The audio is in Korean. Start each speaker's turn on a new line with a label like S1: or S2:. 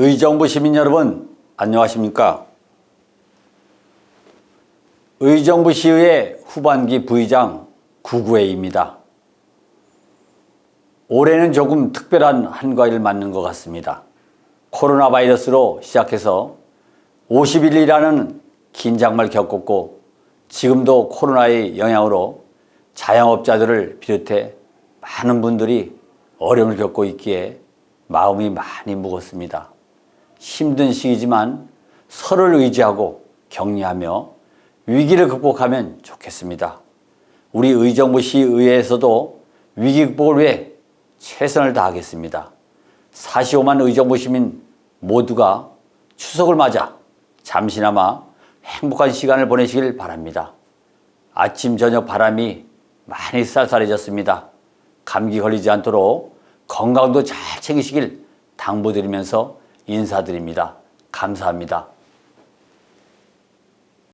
S1: 의정부 시민 여러분 안녕하십니까? 의정부 시의회 후반기 부의장 구구회입니다. 올해는 조금 특별한 한가위를 맞는 것 같습니다. 코로나 바이러스로 시작해서 50일이라는 긴장을 겪었고 지금도 코로나의 영향으로 자영업자들을 비롯해 많은 분들이 어려움을 겪고 있기에 마음이 많이 무겁습니다. 힘든 시기지만 서로를 의지하고 격려하며 위기를 극복하면 좋겠습니다. 우리 의정부시 의회에서도 위기 극복을 위해 최선을 다하겠습니다. 45만 의정부 시민 모두가 추석을 맞아 잠시나마 행복한 시간을 보내시길 바랍니다. 아침 저녁 바람이 많이 쌀쌀해졌습니다. 감기 걸리지 않도록 건강도 잘 챙기시길 당부드리면서 인사드립니다. 감사합니다.